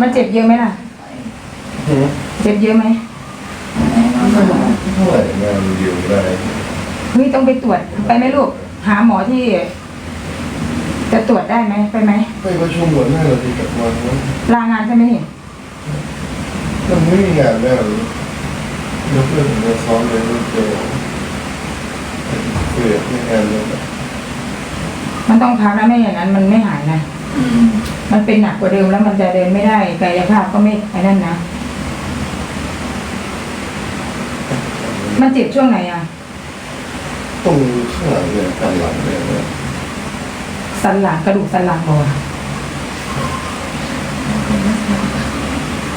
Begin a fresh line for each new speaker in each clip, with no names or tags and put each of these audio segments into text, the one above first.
มันเจ็บเยอะไหมล่ะ
หือ
เจ็บเยอะไหม
เท่าไหร่งานเดียวได้
เฮ้ยต้องไปตรวจไปไหมลูก หาหมอที่ จะตรวจได้ไหมไปไหม
ไปประชุมหัวหน้าเราที่กลับมาแล้ว
ลางานใช่ไหมนี่
มันไม่มีงานแน่เลยยกเลิกผมจะซ้อมเลยเจอเกิดไม่งานเลย
มันต้องพักนะไม่อย่างนั้น มันไม่หายนะ
อื ม
มันเป็นหนักกว่าเดิมแล้วมันจะเดินไม่ได้กายภาพก็ไม่ไอ้นั่นนะ มันเจ็บช่วงไหนอะ
ตรงข้างหลังเนี่ยกันหลังเนี่ยนะ
สันหลังกระดูกสันหลังบอ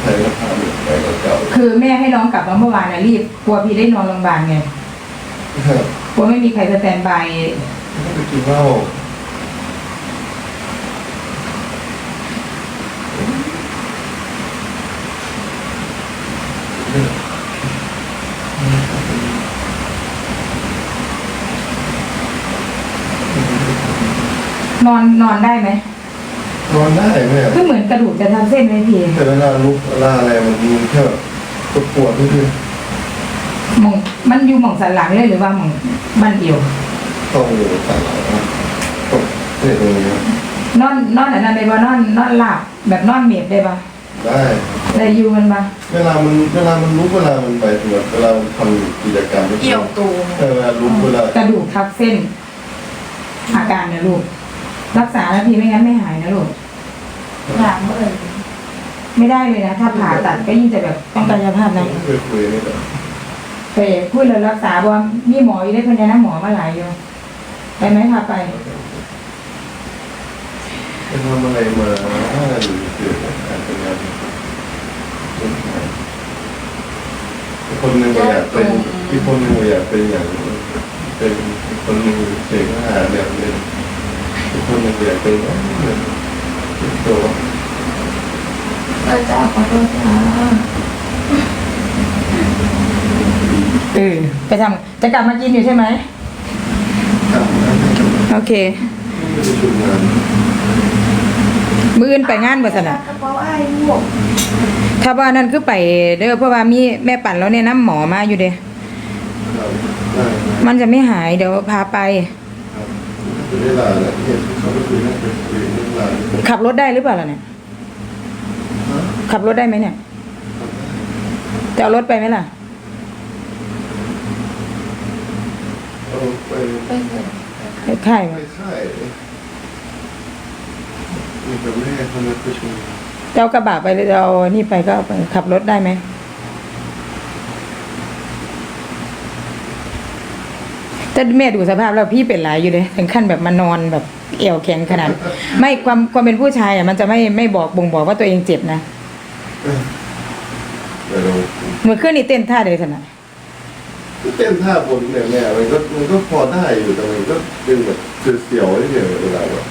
ใครก็พาเด็กไปก็เก่า
คือแม่ให้น้องกลับมาเมื่อวานนะรีบกลัวพี่ได้นอนโรงพยาบาลไง
ครับ
กลัวไม่มีใครสแตนบาย
ก็ไปกินเหล้า
อนนอนได้ไหม
นอนได้ไหมอะ
คือเหมือนกระดูกจะทำเส้นไหมพี่
แต่เวลาลุกเวลาอะไรมันมีแค่แบบปวดนิดนึง
หมองมันอยู่หมองสันหลังเลยหรือว่าหมองบันเอว
ต้องอยู่สั่นหลังนะตกเนี่ยตรงนี้
นอนนอนอันนั้นได้ปะนอนนอนหลับแบบนอนเมียบได้ปะ
ได้
ได้อยู่มันปะ
เวลามันเวลามันลุกเวลามันไปตรวจเวลามันทำกิจกรรม
เกี่ยวตูม
เออเวลาลุกเวลาก
ระดูกทับเส้น อาการนะลูก รักษานะพี่ไม่งั้นไม่หายนะลูก
หลังเลย
ไม่ได้เลยนะถ้าผ่าตัดก็ยิ่งจะแบบต้องกายภาพนะ
เคยคุยนี่แหละ
ไปพูดเลยรักษาบ่มีหมออยู่ได้คนเดียวนะหมอมาหลายอยู่ไปไหมพาไป
ไปทำอะไรมาหรือเกิดการเป็นงานคนหนึ่งก็อยากเป็นอีกคนหนึ่งก็อยากเป็นอย่างเป็นอีกคนหนึ่งเสกอาหารแบบนึงอีก คนหนึ่งก็อยากเป็นตัว
ออจ้าขอโทษจ้า
เออไปทำจะกลับมากินอยู่ใช่ไหมโอเค มืออื่นไปงานบ่สนะ
กระเป๋าไอ้ลูก
ถ้าว่านั่นคือไปเด้อเพราะว่ามีแม่ปั่นแล้วเนี่ยน้ำหมอมาอยู่เด้
ได้
มันจะไม่หายเดี๋ยวพาไป
ครับเวลาแล้วที่เขาไปคุยนั่นไปคุยเรื่องราว
ขับรถได้หรือเปล่าล่ะเนี่ยขับรถได้ไหมเนี่ย จะเอารถไปไหมล่ะ
เอาไป
ไปเถอะ
ไปค่าย
ไป
ไหม
ค่ายมีกับแม่เขานัดประชุม
จะเอากระบะไปเลยจะเอานี่ไปก็เอาไปขับรถได้ไหม แต่แม่ดูสภาพแล้วพี่เป็นหลายอยู่เลยถึงขั้นแบบมานอนแบบเอวแข็งขนาด ไม่ความความเป็นผู้ชายอะมันจะไม่ไม่บอกบ่งบอกว่าตัวเองเจ็บนะ
แต่เรา
เมื่อคืนนี่เต้นท่าเดียวสนะ
เต้นท่าบนเนี่ยแม่มันก็มันก็พอได้อยู่แต่มันก็เป็นแบบเสียวๆนิดเดียวเวลาแบบ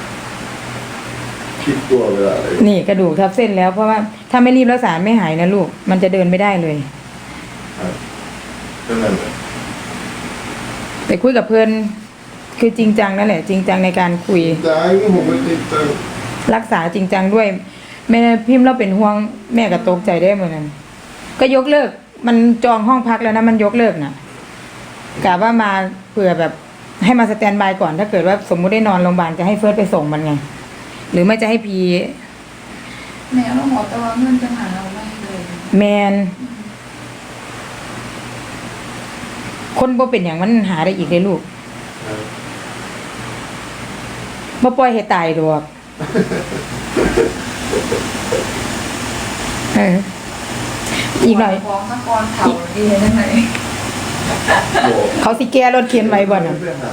คิดตัวเวลาอะไร
นี่กระดูกทับเส้นแล้วเพราะว่าถ้าไม่รีบรักษาไม่หายนะลูก มันจะเดินไม่ได้เลย
ครับก็นั่นแหละ
ไปคุยกับเพื่อนคือจริงจังนั่นแหละ จริงจังในการคุย
จ้านี่ผมไม่ติดตัง
รักษาจริงจังด้วย แม่พิมพ์เราเป็นห่วงแม่ก็ตกใจได้เหมือนกันก็ยกเลิก มันจองห้องพักแล้วนะมันยกเลิกนะกะว่ามาเผื่อแบบให้มาสแตนบายก่อน ถ้าเกิดว่าสมมุติได้นอนโรงพยาบาลจะให้เฟิร์สไปส่งมันไง หรือไม่จะให้พี
แม่เราหมอแต่ว่าเงินจะหาเราไม่เลย
แมน คนบ่เป็นอย่างมันหาได้อีกเลยลูกบ่ปล่อยให้ตายดอกเอออีกหน่อย
ฟ้องตะกอนเผาดีได้ไหม
บอก
เขาสิแก้รถเข็นไว้บ่น่ะ
ไปหา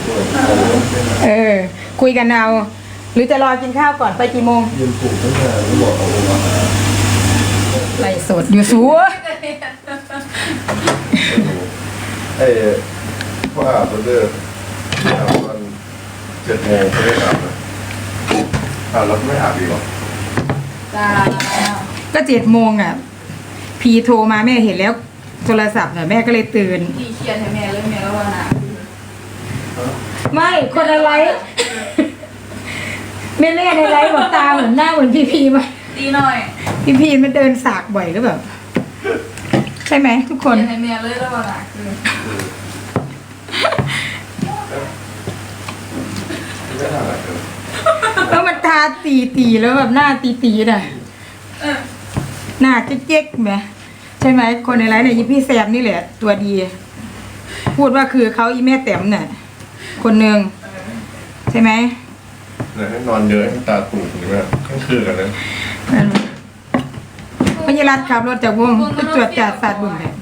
ไปหา
เออ คุยกันเอา หรือจะรอกินข้าวก่อนไปกี่โมง
ยืนปลูกตั้งแต่แล้วบอกเอามาหา
ไล่สดอยู่สัว
ไอ้พ่ออาบเดอร์อาบตอนเจ็ดโมงไม่ได้อาบนะอาบแล้วไม่อาบอีกเหรอ
จ้า
ก็เจ็ดโมงอะ พีโทรมาแม่เห็นแล้วโทรศัพท์น่ะแม่ก็เลยตื่น
พี่เครียดให้แม่เลยแม่ก็ว่านะ
ไม่คนอะไรแม่แม่ในไลฟ์บอกตาเหมือนหน้าเหมือนพีพีไหม
ดีหน่อย
ตพี่พีมันเดินสากบ่อยหรือแบบ ใช่ไหมทุกคน
ยังไงเมียเลยแล้ววันหลังคือ
ไม่ทำอะไรกัน
แล้วมันทาตีตีๆแล้วแบบหน้าตีตีๆน่ะ
เออ
หน้าเจ๊กๆไหมใช่ไหมคนในไลน์เนี่ยยี่พี่แซมนี่แหละ ตัวดี พูดว่าคือเขาอีแม่แต้มเนี่ยคนหนึ่งใช่ไหม
เนี่ยให้นอนเยอะให้ตาตูกอย่างเงี้ยทั้งคืนกันเลย
พญรัตน์ขับรถจากวงไปตรวจจัดสัตว์บุญเนี่ย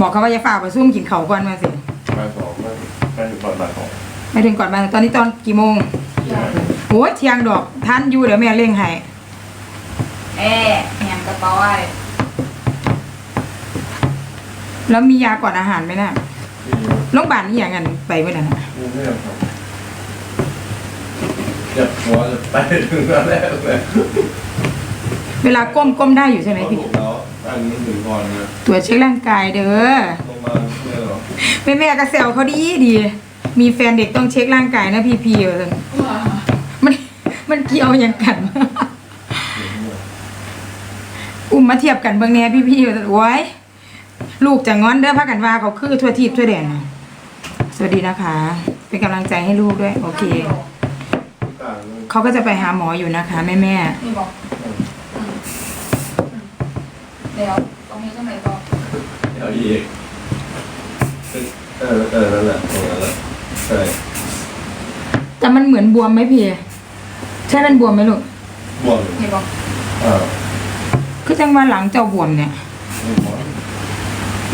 บอกเขาว่าจะฝากไปซุ่มกินเขาวก่อนมาสิ
มาสองมา ไปถึงก่อนมาสอง
ไม่ถึงก่อนมาตอนนี้ตอนกี่โมง โอ้ยเที่ยงดอกท่านอยู่เดี๋ยวแม่เร่งให้
แอะแหมกระเป๋าไอ้
แล้วมียาก่อนอาหารไหมน่ะ
ที่
โรงพยาบาลนี่อย่างนั้นไปเมื่อนั้นน่ะ
นี่ไม่ยอมทำจะหัวจะไปถึงตอนแรกเลย
เวลาก้มก้มได้อยู่ใช่ไหมพี่
แล้วอันนี้ถึงก่อนนะ
ตรวจเช็คร่างกายเด้อ
ลง มาเนี่ยเหรอ
แม่แม่ๆก็แซวเขาดีดี มีแฟนเด็กต้องเช็คร่างกายนะพี่พีว่าซั่นมันมันเกี่ยวอย่างกัน อุ้มมาเทียบกันเบิ่งแหน่พี่พี่ว่าซั่นโอ้ยลูกจะงอนเด้อพากันว่าเขาคือทั่วทีบทั่วแดนน่ะสวัสดีนะคะ เป็นกำลังใจให้ลูกด้วย โอเค
ต่างเลย
เขาก็จะไปหาหมออยู่นะคะ แม่แม่
นี่บอกเดี๋ยวตรงนี้ตรงไหนต่อ
เดี๋ยวอีก เออเออนั่นแหละตรงนั้นแหละใช่
ๆแต่มันเหมือนบวมไหมพี่ใช่มันบวมไหมลูก
บวม
นี่บอก
อ่า
คือจังว่าหลังเจ้าบวมเนี่ย
ไม่บวม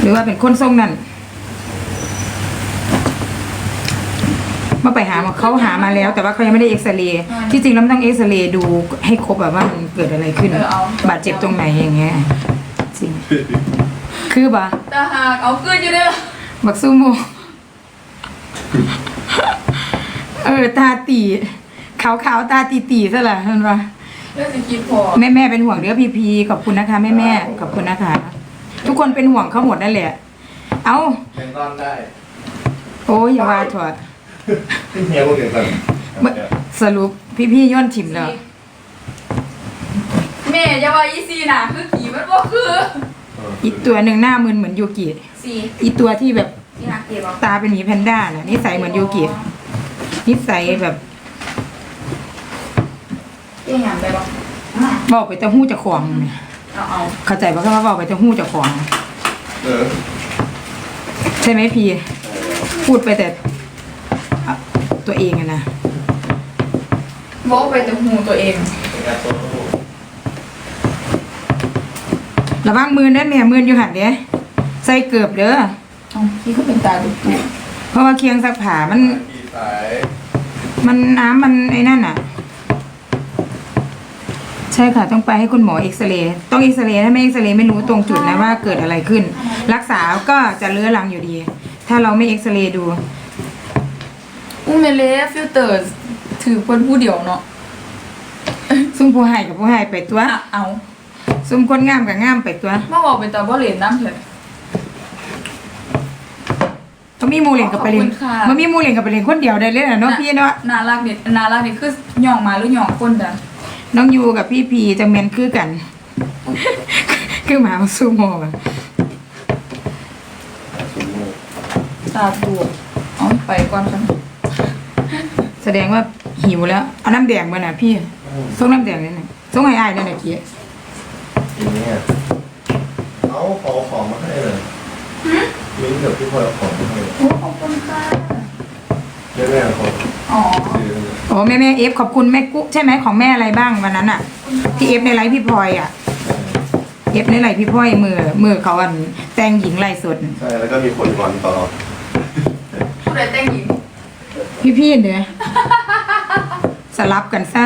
หรือว่าเป็นคนทรงนั่นมาไปหาหมอเขาหามาแล้ว แต่ว่าเขายังไม่ได้เอ็กซเรย์ที่จริงแล้วมันต้องเอ็กซเรย์ดูให้ครบแบบว่ามันเกิดอะไรขึ้น
เออเอา
บาดเจ็บตรงไหนอย่างเงี้ยจริง คือปะ
แต่หากเอาขึ้นอยู่เด้อ
บักซูโมเออ ตาตีขาวขาวๆตาตีตีซะละเห็นปะ
เรื่องสิคิดพอ
แม่แม่ๆเป็นห่วงเด้อพีพีขอบคุณนะคะแม่แม่ๆขอบคุณนะคะ ทุกคนเป็นห่วงเขาหมดนั่นแหละ เอา
เห็นตอนได้
โอ้ยอย่าว่าถอด
ที่เฮียพวกเดียวกัน
สรุปพี่พี่ๆย่นถิ่มแล้ว
แม่จะว่าอีซีน่ะคือขี่มันบ่คือ
อีกตัวหนึ่งหน้ามึนเหมือนยูกิ
สี่
อีตัวที่แบบ
ที่หักเก็บเอา
ตาเป็นหมีแพนด้าน่ะนิสัยเหมือนยูกินิสัยแบบ
เกี่ยงหยังไปบ่
บอกไปแต่หู้จะของเนี่ย
เอาเอา
เข้าใจปะว่าบอกไปแต่หู้จะของ
เออ
ใช่ไหมพี่ พูดไปแต่อะตัวเองอะนะ
บอกไปแต่หูตัวเอง
เป็นการโซ่
ระวังมือได้แม่มืออยู่หันเด้ ใส่เกือบเด้อ
เอาพี่ก็เป็นตาดุดุ
เพราะว่าเคียงซักผ้ามัน
กี่สาย
มันน้ำมันไอ้นั่นอะ ใช่ค่ะ ต้องไปให้คุณหมอเอ็กซเรย์ต้องเอ็กซเรย์ถ้าไม่เอ็กซเรย์ไม่รู้ตรงจุดนะว่าเกิดอะไรขึ้น รักษาก็จะเลื้อรังอยู่ดี ถ้าเราไม่เอ็กซเรย์ดู
อุ้มเมเล่ฟิลเตอร์ถือคนผู้เดียวเนาะ
ซุ่มผู้ให้กับผู้ให้ไปตัว
อะเอา
ซุ่มคนงามกับงามไปตัว
มาบอกเป็นตาบ่เหรียญน้ำเถอะ
มันมีหมูเหล่งกับไปเรียน
ขอบคุณค่ะ
มันมีหมูเหล่งกับไปเรียนคนเดียวได้เลยนะเนาะพี่เนาะ
น่ารักเด็ดน่ารักเด็ดคือย่องมาหรือย่องคนจ้ะ
น้องยูกับพี่พีจังเมนคือกัน คือหมาซูโม่อะ
สูงโม่
ตาตัวเอาไปก่อนกัน
แสดงว่าหิวแล้ว เอาน้ำแดงมาน่ะพี่ส่งน้ำแดงเลยน่ะส่งให้อ้ายเลยน่ะกี้
กินเนี่ยเอาขอของมาให้เลย มิ้นท์กับพี่พลอยเอาของมาให้
โอ้ขอบคุณค่ะ
แม่แม่ๆของ
อ๋อ
ซื้อเลย
โอ้แม่แม่เอฟขอบคุณแม่กุ๊ใช่ไหมของแม่อะไรบ้างวันนั้นอะ ที่เอฟในไลฟ์พี่พลอยอะเอฟในไลฟ์พี่พลอยมือมือเขาอันแต่งหญิงไลฟ์สด
ใช่แล้วก็มีคนก่อนต่อ
ผู้ใดแต่งหญิง
พี่พี่ๆเนี่ยสลับกันซะ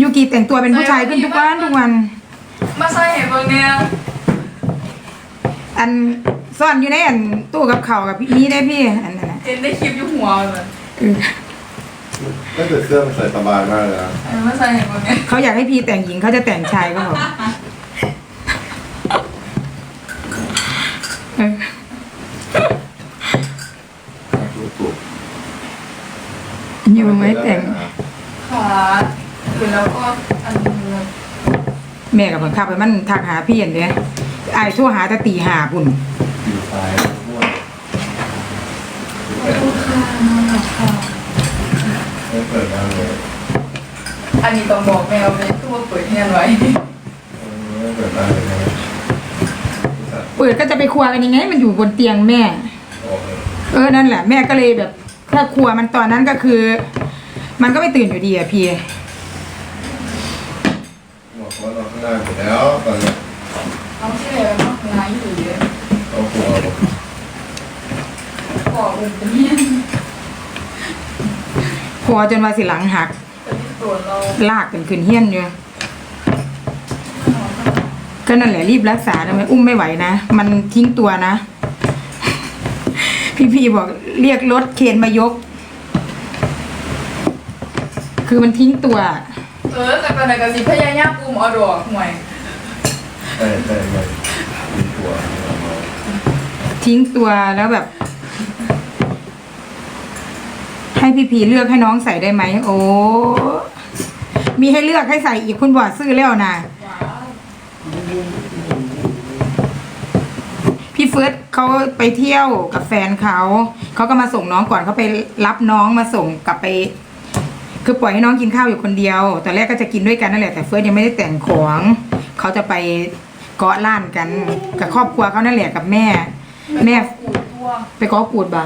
ยูกิแต่งตัวเป็นผู้ชายขึ้นทุกวันทุกวัน
มาใส่เห็นบางเนี่ย
อันซ่อนอยู่ในอันตู้กับเขาวกับพี่นี่ได้พี่อันนั้นน่ะ
เห็นได้คลิปอยู่หัวเลย
เออ
ก็คือเสื้อมันใส่สบายมากเลยนะ
เออมาใส่เห็นบางเนี่ย
เขาอยากให้พี่แต่งหญิงเขาจะแต่งชายก็บอกเออ
ถูกถูก
อยู่ไหมแต่ง
ขาขึ้นแล้วก็อันนี้เลย
แม่กับบังคับให้มันทักหาพี่อันเนี้ย ไอ้ายโทั่วหาแตะตีหาพุ่น
อยู่ซ้ายมั่ว
ขอบคุณค่ะนอนหลับค่ะ
ไม่เปิดดังเลย
อันนี้ต้องบอกแมวเลยคือว่าเปิดเฮียนไว้
ไม่เปิดดังเลยนะ
เปิดก็จะไปครัวกันยังไง มันอยู่บนเตียงแม่
ออกเลย
เออนั่นแหละแม่ก็เลยแบบถ้าครัวมันตอนนั้นก็คือ มันก็ไม่ตื่นอยู่ดีอะพี่
บอกว่าเราข้างหน้าหมดแล้วตอนนี้
เอาที่ไหนมาร้ายอยู่เยอะ
เอาหัวบอก
บอกเลยเป็นเฮียน
ครัวจนว่าสิหลังหัก
แต่ที่ส่วนเรา
ลากกันขึ้นเฮี้ยนอยู่ก็นั่นแหละรีบรักษาทำไมอุ้มไม่ไหวนะ มันทิ้งตัวนะ พี่พีบอกเรียกรถเคนมายก คือมันทิ้งตัว
เออแต่ตอนไหนก็สิพยายามกุมเอาดอกห่วย
ใช่ใช่ใช่มีหัว
ทิ้งตัวแล้วแบบ ให้พี่พีเลือกให้น้องใส่ได้ไหมโอ้มีให้เลือกให้ใส่อีกคุณบอดซื้อแล้วนะ
ว้าว
พี่เฟิร์สเขาไปเที่ยวกับแฟนเขาเขาก็มาส่งน้องก่อนเขาไปรับน้องมาส่งกลับไป คือปล่อยให้น้องกินข้าวอยู่คนเดียวตอนแรกก็จะกินด้วยกันนั่นแหละแต่เฟิร์สยังไม่ได้แต่งของเขาจะไปเกาะล้านกันกับครอบครัวเขานั่นแหละกับแม่ แม่
กูดตัว
ไปเกาะกูดบ่า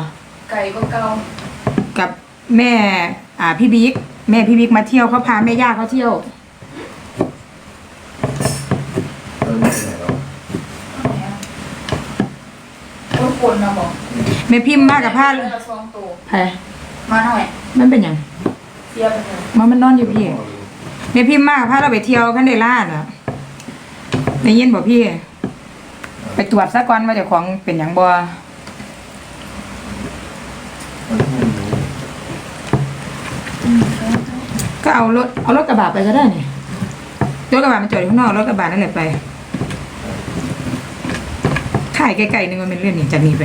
ไก่ก็เกา
กับ แม่อ่าพี่บิ๊กแม่พี่บิ๊กมาเที่ยวเขาพาแม่ย่าเขาเที่ยว
เริ่มไม่ไหนแล้ว
เอาไหนอะโอ้ยคนนะบอก
แม่พิมพ์มากกับผ้า
เลือดซองตัว
แพ้
มาหน่อย
มันเป็นอย่าง
เสียไปเลย
มันมันนอนอยู่พี่แม่พิมพ์มากกับผ้าเราไปเที่ยวกันได้ล่าดอะได้ยินบอกพี่ ไปตรวจซะก่อนว่าเจ้าของเป็นอย่างบ่ ก็เอารถเอารถกระบะไปก็ได้นี่รถกระบะมันจอดอยู่ข้างนอกรถกระบะนั่นแหละไปถ่ายไกลๆนึงมันเป็นเรื่องนี้จากนี้ไป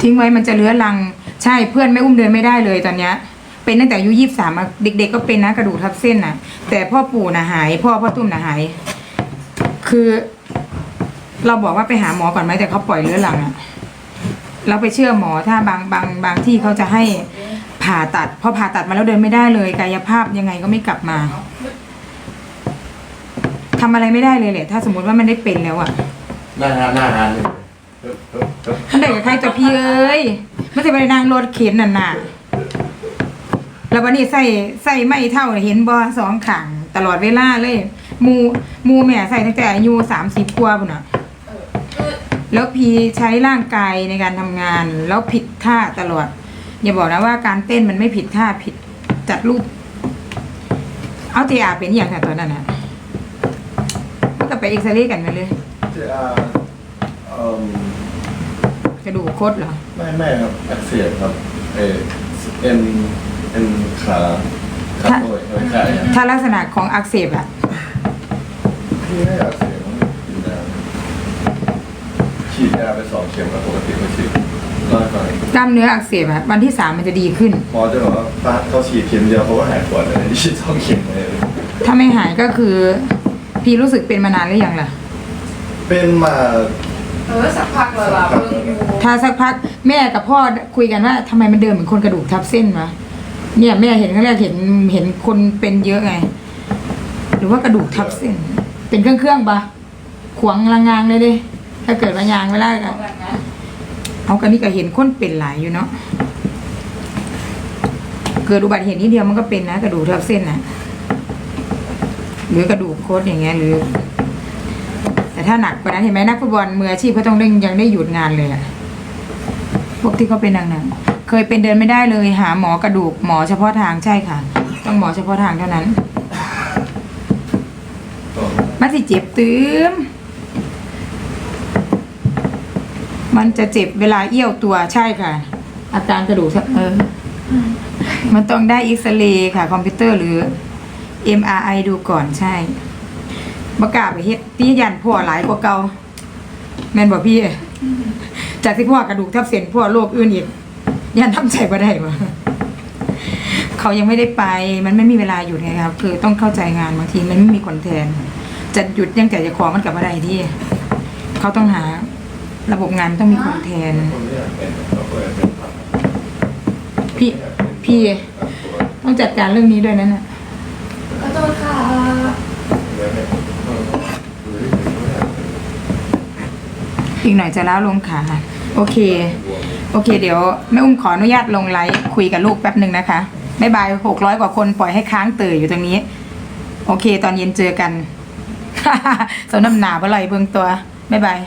ทิ้งไว้มันจะเลื้อรัง ใช่เพื่อนไม่อุ้มเดินไม่ได้เลยตอนเนี้ย เป็นตั้งแต่อายุยี่สามเด็ก ๆ ก็เป็นนะกระดูกทับเส้นน่ะแต่พ่อปู่น่ะหาย พ่อพ่อตุ้มน่ะหาย คือ เราบอกว่าไปหาหมอก่อนไหมแต่เขาปล่อยเลื้อรังอะ เราไปเชื่อหมอถ้าบางบางบางที่เขาจะให้ผ่าตัดพอผ่าตัดมาแล้วเดินไม่ได้เลย กายภาพยังไงก็ไม่กลับมาทำอะไรไม่ได้เลยแหละถ้าสมมติว่ามันได้เป็นแล้วอะ
หน้าฮานหน้าฮานเลยเฮ้ยเฮ้ยเฮ้ย
มันได้กับใครตัวพี่เอ้ยไม่ใช่ไปนั่งรถเข็นน่ะน่ะแล้ววันนี้ใส่ใส่ไม่เท่าเห็นบอสองขังตลอดเวลาเลย มูมูแม่ใส่ตั้งแต่อายุสามสิบกว่าปุ่นอะ แล้วพีใช้ร่างกายในการทำงาน แล้วผิดท่าตลอด อย่าบอกนะว่าการเต้นมันไม่ผิดท่าผิดจัดรูป เอาเตียเป็นอย่างค่ะตอนนั้นอะมันก็ไปเอ็กซเรย์กันไปเลย
เจ้าเอ่อก
ระดูกคดเหรอ
ไม่ไม่ครับอักเสบครับเออเอ็นเอ็นขาขาโอยไม่ใช่ครับ
ถ้าลักษณะของอักเสบอะ
พี่ไม่อักเสบต้องกินยา ฉีดยาไปสองเข็มแล้วปกติไม่ฉีดร้อยไป
กล้ามเนื้ออักเสบอะวันที่สามมันจะดีขึ้น
หมอจะบอกว่าป้าเขาฉีดเข็มเดียวเขาก็หายปวดเลยฉีดสองเข็มเลย
ถ้าไม่หายก็คือ พี่รู้สึกเป็นมานานหรือยังล่ะ
เป็นมา
เออสักพักและล่ะเบิ่งอยู่
ถ้าสักพักแม่กับพ่อคุยกันว่าทำไมมันเดินเหมือนคนกระดูกทับเส้นวะเนี่ยแม่เห็นครั้งแรกเห็นเห็นคนเป็นเยอะไง หรือว่ากระดูกทับเส้น เป็นเครื่องเครื่องๆปะขวางลางงางเลยดิ ถ้าเกิดมายางเวลา
เอาแบบนั้น
เอากันนี่ก็เห็นคนเป็นหลายอยู่เนาะเกิดอุบัติเหตุนิดเดียวมันก็เป็นนะกระดูกทับเส้นนะหรือกระดูกโคดอย่างเงี้ยหรือ แต่ถ้าหนักกว่านั้นเห็นไหมนักฟุตบอลมืออาชีพเขาต้องได้ยังได้หยุดงานเลยอะพวกที่เขาเป็นหนักๆเคยเป็นเดินไม่ได้เลย หาหมอกระดูกหมอเฉพาะทางใช่ค่ะ ต้องหมอเฉพาะทางเท่านั้น
ต่อ
มันสิเจ็บตื้ม มันจะเจ็บเวลาเอี้ยวตัวใช่ค่ะ อาการกระดูกทับเออ มันต้องได้อิกซเรย์ค่ะ คอมพิวเตอร์หรือ MRI ดูก่อนใช่บกล้าไปเฮ็ดตียันพ่อหลายกว่าเก่าแม่นบอกพี่ จากที่พ่อกระดูกทับเส้นพ่อโรคอื่นอีกยันทำใจบ่ได้บ่เขายังไม่ได้ไป มันไม่มีเวลาหยุดไงครับ คือต้องเข้าใจงานบางทีมันไม่มีคนแทน จะหยุดยังแต่จะขอมันกับอะไรที่ เขาต้องหา ระบบงานต้องมีคนแทน
คนไม่อยากเป็นเขาก็อยากเป็นผัก
พี่ พี่ ต้องจัดการเรื่องนี้ด้วยนั่นน่ะ
ขอโทษค่ะ
แล้วเนี่ยเขาก็ดูที่ถึงไม่อยากเป็น
อีกหน่อยจะล้าลงขาโอเค โอเค เดี๋ยวแม่อุ้มขออนุญาตลงไลฟ์คุยกับลูกแป๊บหนึ่งนะคะบ๊ายบายหกร้อยกว่าคนปล่อยให้ค้างเตยอยู่ตรงนี้ โอเค ตอนเย็นเจอกันสำน้ำหนาบ่ไหลเบิ่งตัวบ๊ายบาย